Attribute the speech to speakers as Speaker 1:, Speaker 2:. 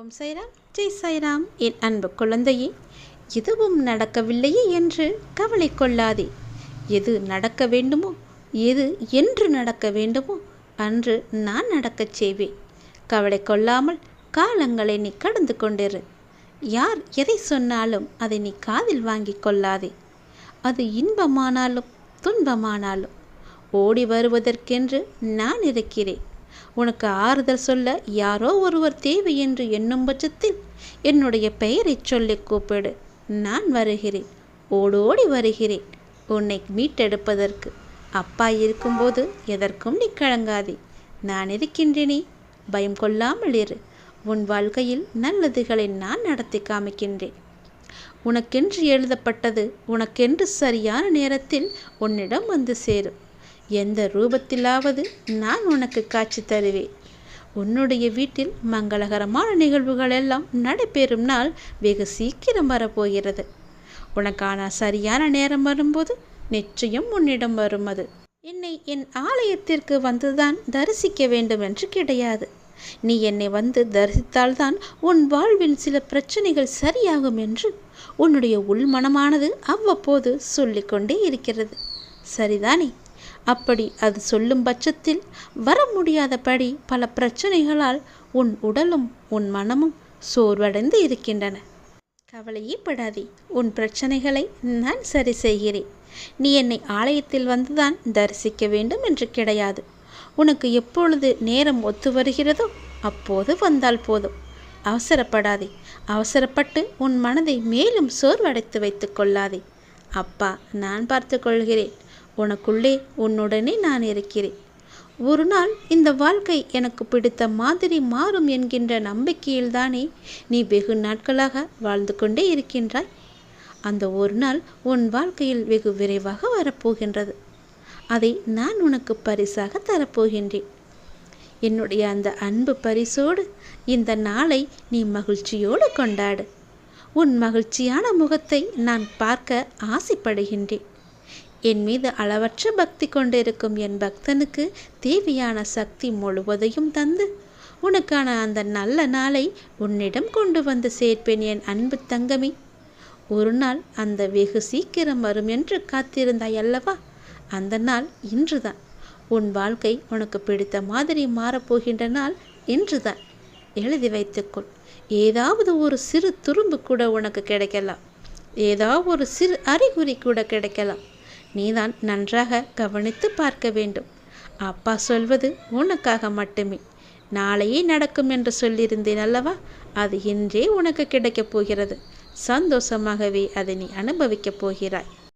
Speaker 1: ஓம் சைராம். ஜெய் சைராம். என் அன்பு குழந்தையே எதுவும் நடக்கவில்லையே என்று கவலை கொள்ளாதே. எது நடக்க வேண்டுமோ எது என்று நடக்க வேண்டுமோ அன்று நான் நடக்கச் செய்வேன். கவலை கொள்ளாமல் காலங்களை நீ கடந்து கொண்டிரு. யார் எதை சொன்னாலும் அதை நீ காதில் வாங்கிக் கொள்ளாதே. அது இன்பமானாலும் துன்பமானாலும். ஓடி வருவதற்கென்று நான் இருக்கிறேன். உனக்கு ஆறுதல் சொல்ல யாரோ ஒருவர் தேவை என்று எண்ணும் பட்சத்தில் என்னுடைய பெயரைச் சொல்லி கூப்பிடு. நான் வருகிறேன். ஓடோடி வருகிறேன். உன்னை மீட்டெடுப்பதற்கு. அப்பா இருக்கும்போது எதற்கும் நீ கழங்காதே நான் இருக்கின்றேனே. பயம் கொள்ளாமல் இரு. உன் வாழ்க்கையில் நல்லதுகளை நான் நடத்தி காமிக்கின்றேன். உனக்கென்று எழுதப்பட்டது உனக்கென்று சரியான நேரத்தில் உன்னிடம் வந்து சேரும். எந்த ரூபத்திலாவது நான் உனக்கு காட்சி தருவேன். உன்னுடைய வீட்டில் மங்களகரமான நிகழ்வுகள் எல்லாம் நடைபெறும் நாள் வெகு சீக்கிரம் வரப்போகிறது. உனக்கான சரியான நேரம் வரும்போது நிச்சயம் உன்னிடம் வரும் அது. என்னை என் ஆலயத்திற்கு வந்துதான் தரிசிக்க வேண்டும் என்று கிடையாது. நீ என்னை வந்து தரிசித்தால்தான் உன் வாழ்வின் சில பிரச்சனைகள் சரியாகும் என்று உன்னுடைய உள்மனமானது அவ்வப்போது சொல்லிக்கொண்டே இருக்கிறது. சரிதானே? அப்படி அது சொல்லும் பட்சத்தில் வர முடியாதபடி பல பிரச்சனைகளால் உன் உடலும் உன் மனமும் சோர்வடைந்து இருக்கின்றன. கவலையே படாதே உன் பிரச்சனைகளை நான் சரி செய்கிறேன். நீ என்னை ஆலயத்தில் வந்துதான் தரிசிக்க வேண்டும் என்று கிடையாது. உனக்கு எப்பொழுது நேரம் ஒத்து வருகிறதோ அப்போது வந்தால் போதும். அவசரப்படாதே அவசரப்பட்டு உன் மனதை மேலும் சோர்வடைத்து வைத்துக் கொள்ளாதே. அப்பா நான் பார்த்து கொள்கிறேன். உனக்குள்ளே உன்னுடனே நான் இருக்கிறேன். ஒரு நாள் இந்த வாழ்க்கை எனக்கு பிடித்த மாதிரி மாறும் என்கின்ற நம்பிக்கையில்தானே நீ வெகு நாட்களாக வாழ்ந்து கொண்டே இருக்கின்றாய். அந்த ஒரு நாள் உன் வாழ்க்கையில் வெகு விரைவாக வரப்போகின்றது. அதை நான் உனக்கு பரிசாக தரப்போகின்றேன். என்னுடைய அந்த அன்பு பரிசோடு இந்த நாளை நீ மகிழ்ச்சியோடு கொண்டாடு. உன் மகிழ்ச்சியான முகத்தை நான் பார்க்க ஆசைப்படுகின்றேன். என் மீது அளவற்ற பக்தி கொண்டிருக்கும் என் பக்தனுக்கு தேவையான சக்தி முழுவதையும் தந்து உனக்கான அந்த நல்ல நாளை உன்னிடம் கொண்டு வந்து சேர்ப்பேன் என் அன்பு தங்கமி. ஒரு நாள் அந்த வெகு சீக்கிரம் வரும் என்று காத்திருந்தாய் அல்லவா? அந்த நாள் இன்றுதான். உன் வாழ்க்கை உனக்கு பிடித்த மாதிரி மாறப்போகின்ற நாள் இன்றுதான். எழுதி வைத்துக்கொள். ஏதாவது ஒரு சிறு துரும்பு கூட உனக்கு கிடைக்கலாம். ஏதாவது ஒரு சிறு அறிகுறி கூட கிடைக்கலாம். நீதான் நன்றாக கவனித்து பார்க்க வேண்டும். அப்பா சொல்வது உனக்காக மட்டுமே. நாளையே நடக்கும் என்று சொல்லியிருந்தேன் அல்லவா? அது இன்றே உனக்கு கிடைக்கப் போகிறது. சந்தோஷமாகவே அதை நீ அனுபவிக்கப் போகிறாய்.